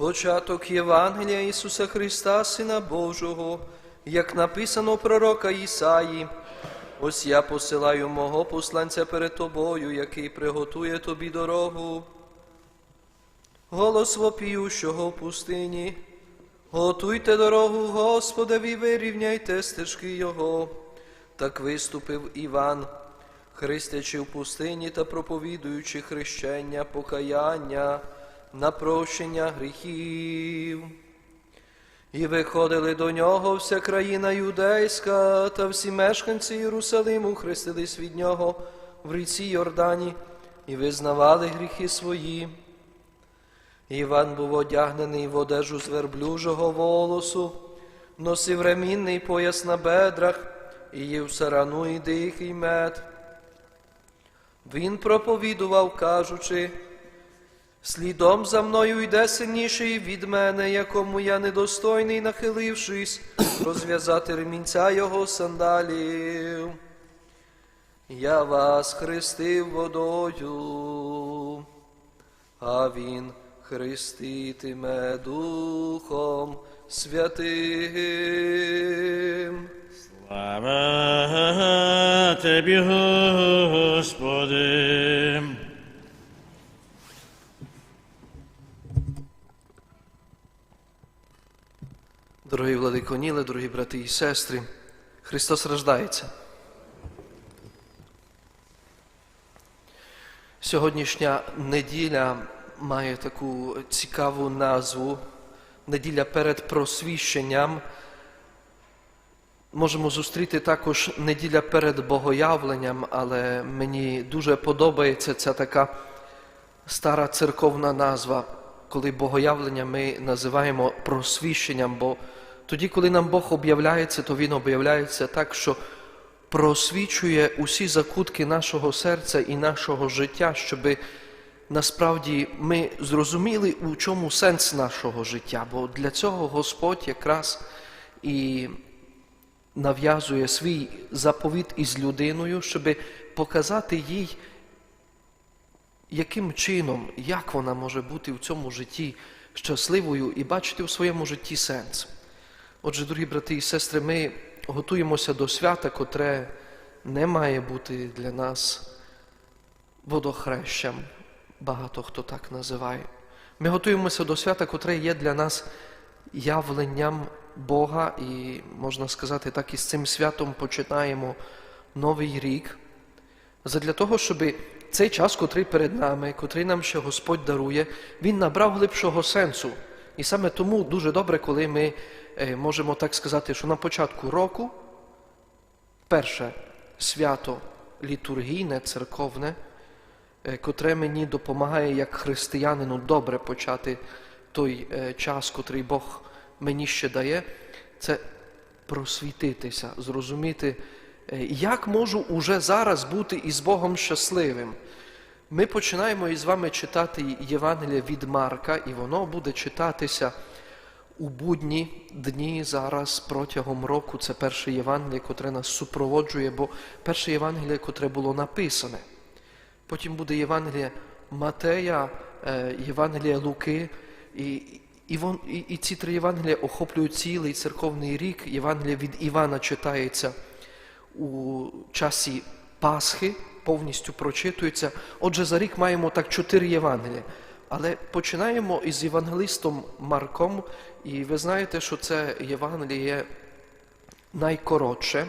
Початок Євангелія Ісуса Христа, Сина Божого, як написано пророка Ісаї. Ось я посилаю мого посланця перед тобою, який приготує тобі дорогу. Голос вопіющого в пустині. Готуйте дорогу Господеві, вирівняйте стежки Його. Так виступив Іван, хрестячи в пустині та проповідуючи хрещення, покаяння, на прощення гріхів. І виходили до нього вся країна юдейська та всі мешканці Єрусалиму хрестились від нього в ріці Йордані і визнавали гріхи свої. Іван був одягнений в одежу з верблюжого волосу, носив ремінний пояс на бедрах і їв сарану і дикий мед. Він проповідував, кажучи, слідом за мною йде сильніший від мене, якому я недостойний, нахилившись, розв'язати ремінця його сандалів. Я вас хрестив водою, а він хреститиме Духом Святим. Слава Тобі, Господи. Дорогі владиконіле, дорогі брати і сестри, Христос рождається. Сьогоднішня неділя має таку цікаву назву неділя перед просвіщенням. Можемо зустріти також неділя перед богоявленням, але мені дуже подобається ця така стара церковна назва, коли богоявлення ми називаємо просвіщенням, бо тоді, коли нам Бог об'являється, то Він об'являється так, що просвічує усі закутки нашого серця і нашого життя, щоби насправді ми зрозуміли, у чому сенс нашого життя, бо для цього Господь якраз і нав'язує свій заповіт із людиною, щоб показати їй, яким чином, як вона може бути в цьому житті щасливою і бачити в своєму житті сенс. Отже, дорогі брати і сестри, ми готуємося до свята, котре не має бути для нас водохрещем. Багато хто так називає. Ми готуємося до свята, котре є для нас явленням Бога, і, можна сказати, так і з цим святом починаємо новий рік. Задля того, щоб цей час, котрий перед нами, котрий нам ще Господь дарує, він набрав глибшого сенсу. І саме тому дуже добре, коли ми можемо так сказати, що на початку року перше свято літургійне, церковне, е, котре мені допомагає як християнину добре почати той е, час, котрий Бог мені ще дає, це просвітитися, зрозуміти, е, як можу уже зараз бути із Богом щасливим. Ми починаємо із вами читати Євангелія від Марка, і воно буде читатися у будні дні зараз протягом року. Це перше Євангеліє, котре нас супроводжує, бо перше Євангеліє, котре було написане. Потім буде Євангеліє Матея, е, Євангеліє Луки. І, і, вон, і, і ці три Євангелія охоплюють цілий церковний рік. Євангеліє від Івана читається у часі Пасхи, повністю прочитується. Отже, за рік маємо так чотири Євангелія. Але починаємо із євангелистом Марком, і ви знаєте, що це Євангеліє найкоротше,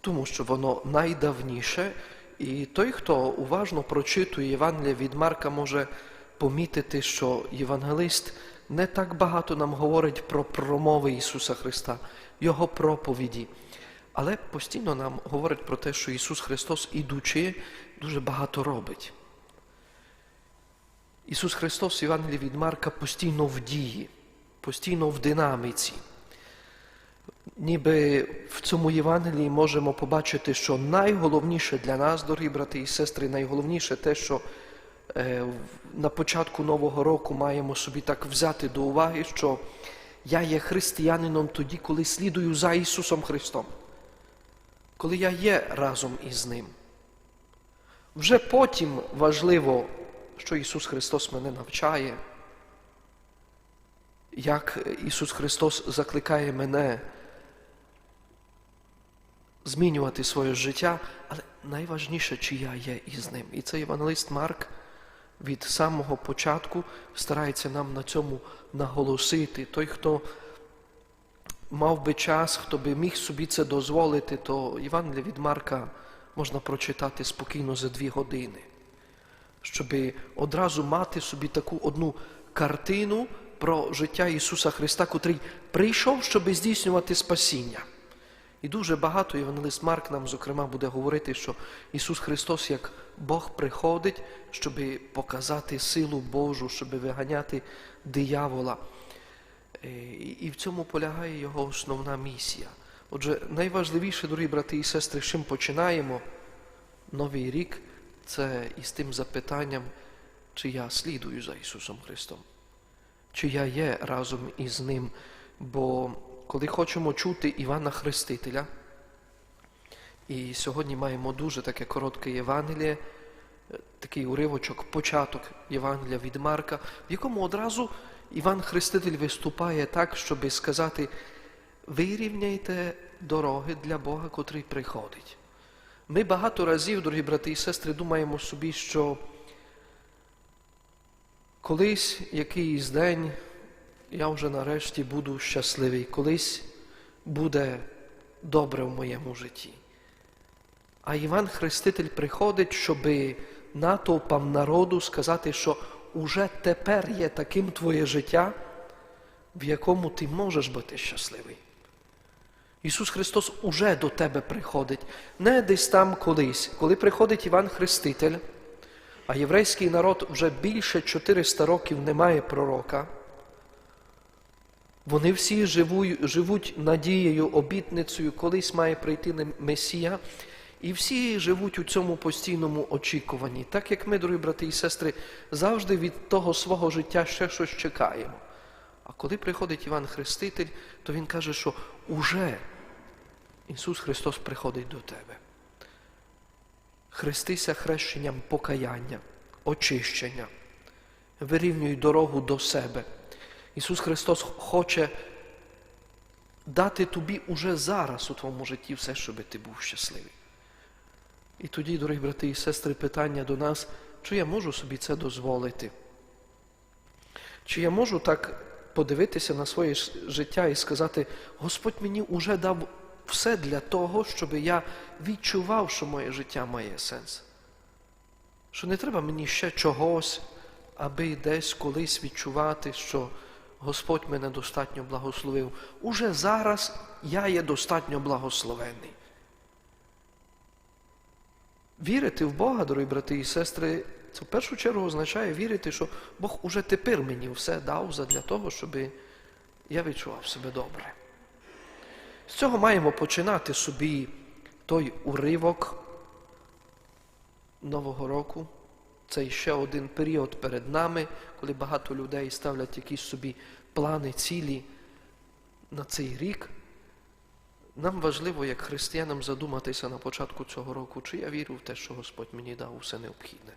тому що воно найдавніше. І той, хто уважно прочитує Євангелія від Марка, може помітити, що євангелист не так багато нам говорить про промови Ісуса Христа, Його проповіді, але постійно нам говорить про те, що Ісус Христос, ідучи, дуже багато робить. Ісус Христос в від Марка постійно в дії, постійно в динаміці. Ніби в цьому Євангелії можемо побачити, що найголовніше для нас, дорогі брати і сестри, найголовніше те, що е, на початку Нового року маємо собі так взяти до уваги, що я є християнином тоді, коли слідую за Ісусом Христом, коли я є разом із Ним. Вже потім важливо, що Ісус Христос мене навчає, як Ісус Христос закликає мене змінювати своє життя, але найважніше, чи я є із ним. І цей євангелист Марк від самого початку старається нам на цьому наголосити. Той, хто мав би час, хто би міг собі це дозволити, то Євангелія від Марка можна прочитати спокійно за дві години, щоб одразу мати собі таку одну картину про життя Ісуса Христа, котрий прийшов, щоб здійснювати спасіння. І дуже багато Євангелист Марк нам, зокрема, буде говорити, що Ісус Христос, як Бог приходить, щоб показати силу Божу, щоб виганяти диявола. Е, І в цьому полягає його основна місія. Отже, найважливіше, дорогі брати і сестри, з чим починаємо новий рік, це із тим запитанням, чи я слідую за Ісусом Христом, чи я є разом із Ним. Бо коли хочемо чути Івана Хрестителя, і сьогодні маємо дуже таке коротке Євангеліє, такий уривочок, початок Євангелія від Марка, в якому одразу Іван Хреститель виступає так, щоб сказати: вирівняйте дороги для Бога, котрий приходить. Ми багато разів, дорогі брати і сестри, думаємо собі, що колись якийсь день я вже нарешті буду щасливий, колись буде добре в моєму житті. А Іван Хреститель приходить, щоби натовпам народу сказати, що уже тепер є таким твоє життя, в якому ти можеш бути щасливий. Ісус Христос уже до тебе приходить, не десь там колись, коли приходить Іван Хреститель, а єврейський народ вже більше 400 років не має пророка. Вони всі живуть, надією, обітницею, колись має прийти Месія, і всі живуть у цьому постійному очікуванні, так як ми, дорогі брати і сестри, завжди від того свого життя ще щось чекаємо. А коли приходить Іван Хреститель, то Він каже, що уже Ісус Христос приходить до тебе. Хрестися хрещенням покаяння, очищення, вирівнюй дорогу до себе. Ісус Христос хоче дати тобі уже зараз у твоєму житті все, щоб ти був щасливий. І тоді, дорогі брати і сестри, питання до нас, чи я можу собі це дозволити? Чи я можу так подивитися на своє життя і сказати, Господь мені вже дав все для того, щоб я відчував, що моє життя має сенс. Що не треба мені ще чогось, аби десь колись відчувати, що Господь мене достатньо благословив. Уже зараз я є достатньо благословений. Вірити в Бога, дорогі брати і сестри, це в першу чергу означає вірити, що Бог уже тепер мені все дав для того, щоб я відчував себе добре. З цього маємо починати собі той уривок Нового року. Це ще один період перед нами, коли багато людей ставлять якісь собі плани, цілі на цей рік. Нам важливо, як християнам, задуматися на початку цього року, чи я вірю в те, що Господь мені дав усе необхідне.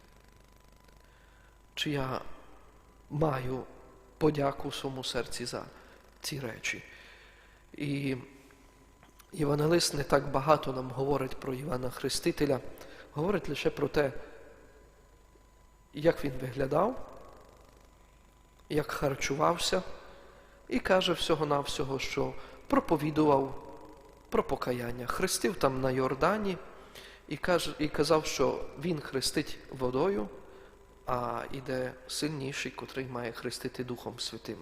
Чи я маю подяку в своєму серці за ці речі. І Євангелист не так багато нам говорить про Івана Хрестителя, говорить лише про те, як він виглядав, як харчувався, і каже всього-навсього, що проповідував про покаяння. Хрестив там на Йордані і, каже, і казав, що він хрестить водою, а іде сильніший, котрий має хрестити Духом Святим.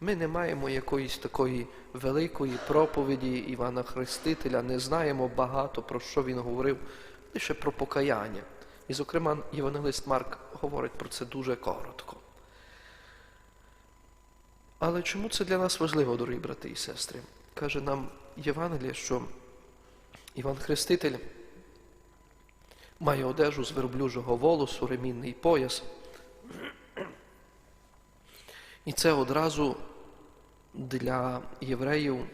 Ми не маємо якоїсь такої великої проповіді Івана Хрестителя, не знаємо багато про що він говорив, лише про покаяння. І, зокрема, Євангелист Марк говорить про це дуже коротко. Але чому це для нас важливо, дорогі брати і сестри? Каже нам Євангеліє, що Іван Хреститель має одежу з верблюжого волосу, ремінний пояс. І це одразу для євреїв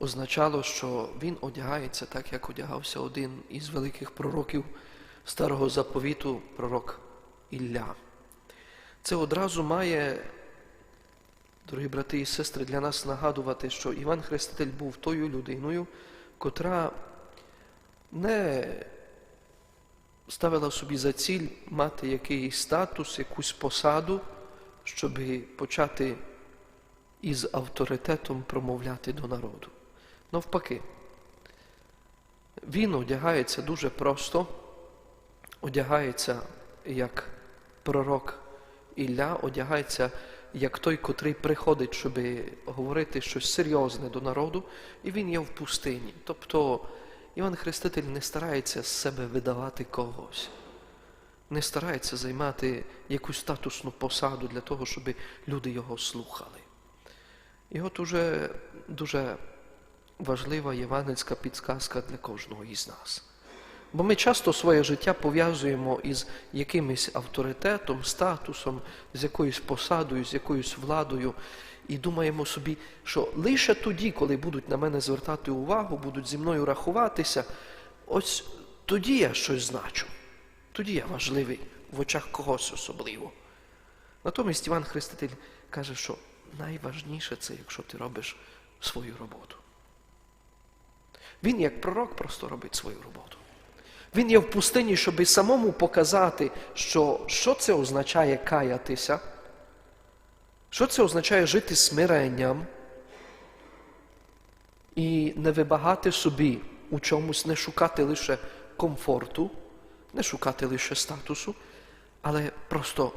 означало, що він одягається так, як одягався один із великих пророків старого заповіту, пророк Ілля. Це одразу має Дорогі брати і сестри, для нас нагадувати, що Іван Хреститель був тою людиною, котра не ставила собі за ціль мати якийсь статус, якусь посаду, щоб почати із авторитетом промовляти до народу. Навпаки, він одягається дуже просто, одягається як пророк Ілля, одягається як той, котрий приходить, щоб говорити щось серйозне до народу, і він є в пустині. Тобто Іван Хреститель не старається з себе видавати когось, не старається займати якусь статусну посаду для того, щоб люди його слухали. І от уже дуже важлива євангельська підсказка для кожного із нас. Бо ми часто своє життя пов'язуємо із якимось авторитетом, статусом, з якоюсь посадою, з якоюсь владою, і думаємо собі, що лише тоді, коли будуть на мене звертати увагу, будуть зі мною рахуватися, ось тоді я щось значу, тоді я важливий в очах когось особливо. Натомість Іван Хреститель каже, що найважніше це, якщо ти робиш свою роботу. Він, як пророк, просто робить свою роботу. Він є в пустині, щоб самому показати, що, що це означає каятися, що це означає жити смиренням і не вибагати собі у чомусь, не шукати лише комфорту, не шукати лише статусу, але просто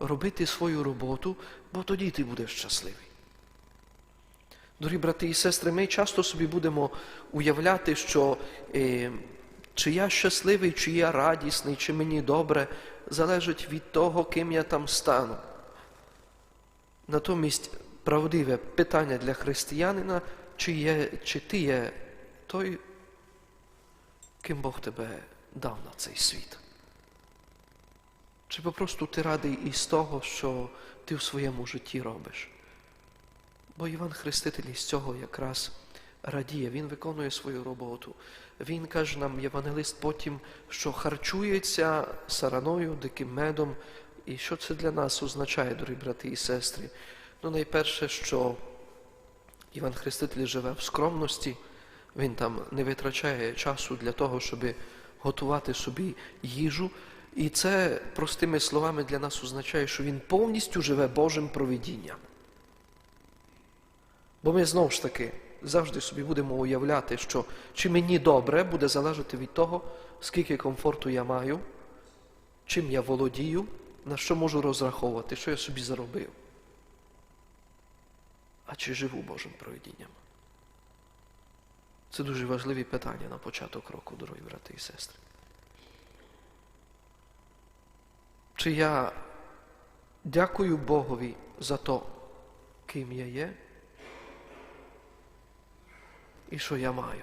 робити свою роботу, бо тоді ти будеш щасливий. Дорогі брати і сестри, ми часто собі будемо уявляти, що е, чи я щасливий, чи я радісний, чи мені добре, залежить від того, ким я там стану. Натомість правдиве питання для християнина, чи, є, чи ти є той, ким Бог тебе дав на цей світ. Чи попросту ти радий із того, що ти в своєму житті робиш? Бо Іван Хреститель із цього якраз радіє, він виконує свою роботу. Він каже нам, євангелист, потім, що харчується сараною, диким медом. І що це для нас означає, дорогі брати і сестри? Ну, найперше, що Іван Хреститель живе в скромності, він там не витрачає часу для того, щоб готувати собі їжу. І це, простими словами, для нас означає, що він повністю живе Божим провидінням. Бо ми знову ж таки завжди собі будемо уявляти, що чи мені добре буде залежати від того, скільки комфорту я маю, чим я володію, на що можу розраховувати, що я собі заробив. А чи живу Божим провидінням? Це дуже важливі питання на початок року, дорогі брати і сестри. Чи я дякую Богові за то, ким я є і що я маю?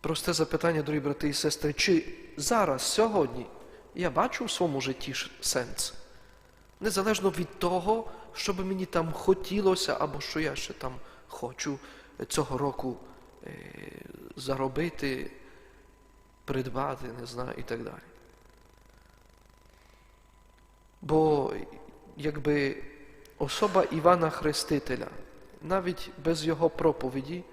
Просте запитання, дорогі брати і сестри, чи зараз, сьогодні, я бачу в своєму житті сенс? Незалежно від того, що би мені там хотілося, або що я ще там хочу цього року е, заробити, придбати, не знаю, і так далі. Бо якби особа Івана Хрестителя, навіть без його проповіді,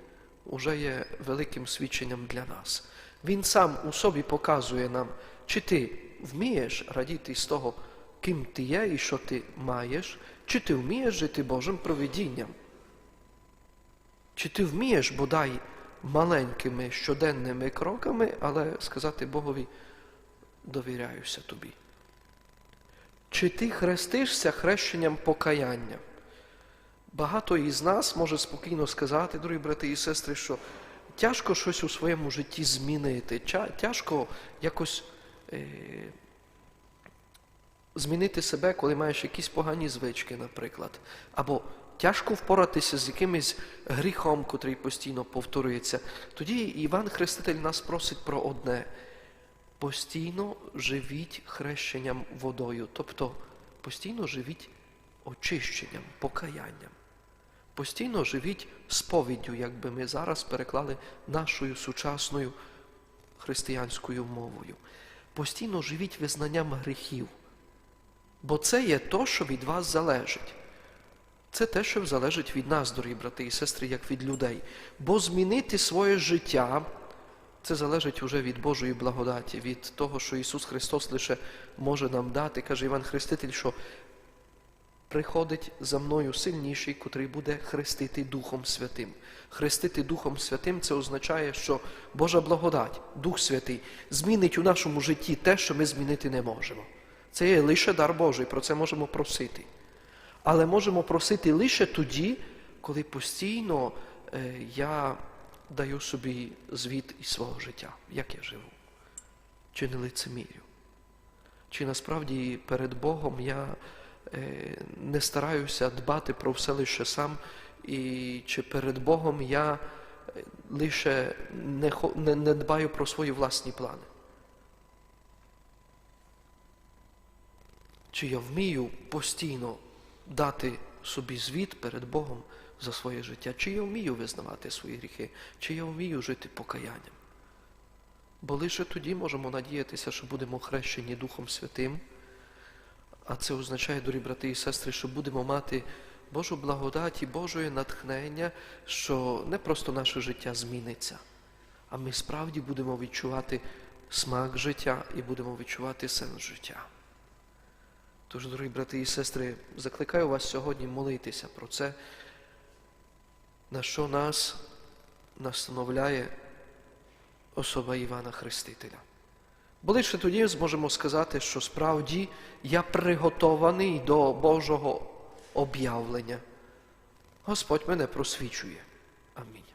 вже є великим свідченням для нас. Він сам у собі показує нам, чи ти вмієш радіти з того, ким ти є і що ти маєш, чи ти вмієш жити Божим провидінням. Чи ти вмієш бодай маленькими щоденними кроками, але сказати Богові, довіряюся тобі. Чи ти хрестишся хрещенням покаяння? Багато із нас може спокійно сказати, дорогі брати і сестри, що тяжко щось у своєму житті змінити, тяжко якось е, змінити себе, коли маєш якісь погані звички, наприклад. Або тяжко впоратися з якимось гріхом, котрий постійно повторюється. Тоді Іван Хреститель нас просить про одне. Постійно живіть хрещенням водою, тобто постійно живіть очищенням, покаянням. Постійно живіть сповіддю, як би ми зараз переклали нашою сучасною християнською мовою. Постійно живіть визнанням гріхів. Бо це є то, що від вас залежить. Це те, що залежить від нас, дорогі брати і сестри, як від людей. Бо змінити своє життя це залежить уже від Божої благодаті, від того, що Ісус Христос лише може нам дати. Каже Іван Хреститель, що приходить за мною сильніший, котрий буде хрестити Духом Святим. Хрестити Духом Святим це означає, що Божа благодать, Дух Святий, змінить у нашому житті те, що ми змінити не можемо. Це є лише дар Божий, про це можемо просити. Але можемо просити лише тоді, коли постійно е, я даю собі звіт із свого життя, як я живу, чи не лицемірю. Чи насправді перед Богом я не стараюся дбати про все лише сам, і чи перед Богом я е, лише не, не, не дбаю про свої власні плани? Чи я вмію постійно дати собі звіт перед Богом за своє життя? Чи я вмію визнавати свої гріхи? Чи я вмію жити покаянням? Бо лише тоді можемо надіятися, що будемо хрещені Духом Святим, а це означає, дорогі брати і сестри, що будемо мати Божу благодать і Божої натхнення, що не просто наше життя зміниться, а ми справді будемо відчувати смак життя і будемо відчувати сенс життя. Тож, дорогі брати і сестри, закликаю вас сьогодні молитися про це, на що нас настановляє особа Івана Хрестителя. Бо лише тоді зможемо сказати, що справді я приготований до Божого об'явлення. Господь мене просвічує. Амінь.